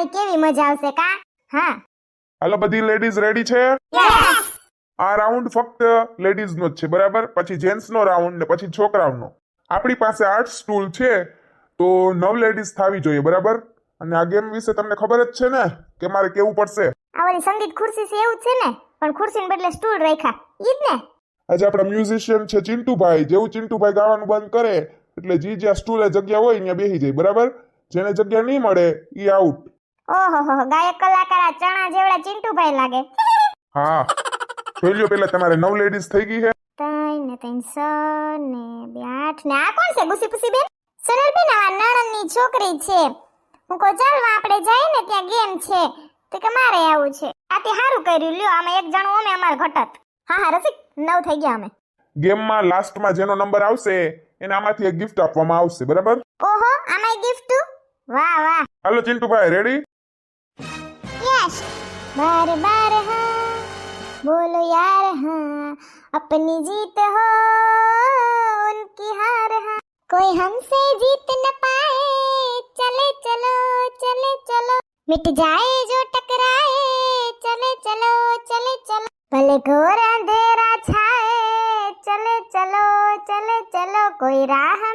રમવાની કેવી મજા આવશે કા? હા. હાલો બધી લેડીઝ રેડી છે? આ રાઉન્ડ ફક્ત લેડીઝ નો જ છે બરાબર? પછી જેન્ટ્સ નો રાઉન્ડ ને પછી છોકરાઓનો. આપણી પાસે આઠ સ્ટૂલ છે તો નવ લેડીઝ થાવી જોઈએ બરાબર? અને આ ગેમ વિશે તમને ખબર જ છે ને કે મારે કેવું પડશે? આ ઓલી સંગીત ખુરશી છે એવું છે ને? પણ ખુરશીને બદલે સ્ટૂલ રાખ્યા. ઈ જ ને? આજે આપણા મ્યુઝિશિયન છે ચિંટુભાઈ. જેવું ચિંટુભાઈ ગાવાનું બંધ કરે એટલે જી જ્યાં સ્ટૂલે જગ્યા હોય ત્યાં બેસી જાય બરાબર? જેને જગ્યા નહીં મળે ઈ આઉટ ઓહો ગાયક કલાકાર આ ચણા જેવડા ચિંટુભાઈ લાગે. હા. જોઈ લ્યો પેલા તમારે નવ લેડીઝ થઈ ગઈ છે. ત્રણ ને ત્રણ સો ને બે આઠ ને આ કોણ છે ગુસી પુસી બેન સરળ બેન આ નણંદની છોકરી છે. હું કહું ચાલ આપણે જઈએ ને ત્યાં ગેમ છે. તો કે મારે આવું છે. આ તે સારું કર્યું લ્યો આમાં એક જણું અમે અમાર ઘટત હા હા રસિક નવ થઈ ગયા અમે. ગેમમાં લાસ્ટમાં જેનો નંબર આવશે એને આમાંથી એક ગિફ્ટ આપવામાં આવશે બરાબર? ઓહો આમાં ગિફ્ટ વાહ વાહ. હાલો ચિંટુભાઈ રેડી बार बार हाँ बोलो यार हाँ अपनी जीत हो, उनकी हार हाँ। कोई हमसे जीत न पाए, चले चलो चले चलो। मिट जाए जो टकराए, चले चलो चले चलो। भले घोर अंधेरा छाए, चले चलो चले चलो। कोई राह